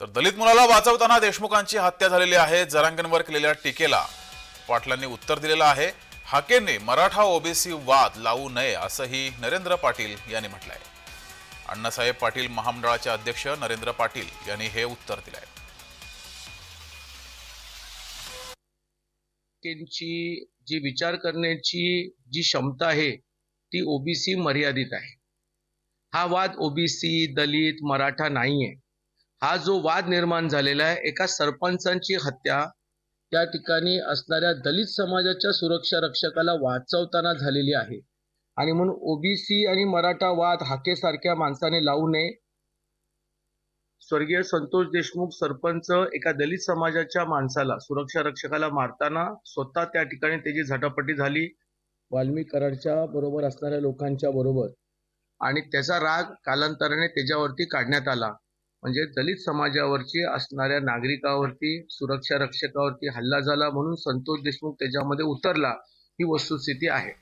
तर दलित मुलाला वाचवताना देशमुखांची हत्या झालेली आहे जरांगणवर केलेल्या टीकेला. पाटलांनी उत्तर दिलेलं आहे हाकेने मराठा ओबीसी वाद लावू नये असंही नरेंद्र पाटील यांनी म्हटलंय. अण्णासाहेब पाटील महामंडळाचे अध्यक्ष नरेंद्र पाटील यांनी हे उत्तर दिलंय. त्यांची जी विचार करण्याची जी क्षमता आहे ती ओबीसी मर्यादित आहे. हा वाद ओबीसी दलित मराठा नाहीये. हा जो वाद निर्माण झालेला आहे एका सरपंचांची हत्या त्या ठिकाणी असणाऱ्या दलित समाजाच्या सुरक्षा रक्षकाला वाचवताना झालेली आहे. आणि म्हणून ओबीसी आणि मराठा वाद हाकेसारख्या माणसाने लावू नये. स्वर्गीय संतोष देशमुख सरपंच एका दलित समाजाच्या माणसाला सुरक्षा रक्षकाला मारताना स्वतः त्या ठिकाणी त्याची झटापटी झाली. वाल्मीकरांच्या बरोबर असणाऱ्या लोकांच्या बरोबर. आणि त्याचा राग कालांतराने त्याच्यावरती काढण्यात आला. म्हणजे दलित समाजावरची असणाऱ्या नागरिकावरती सुरक्षा रक्षकावरती हल्ला झाला म्हणून संतोष देशमुख त्याच्यामध्ये उतरला ही वस्तुस्थिती आहे.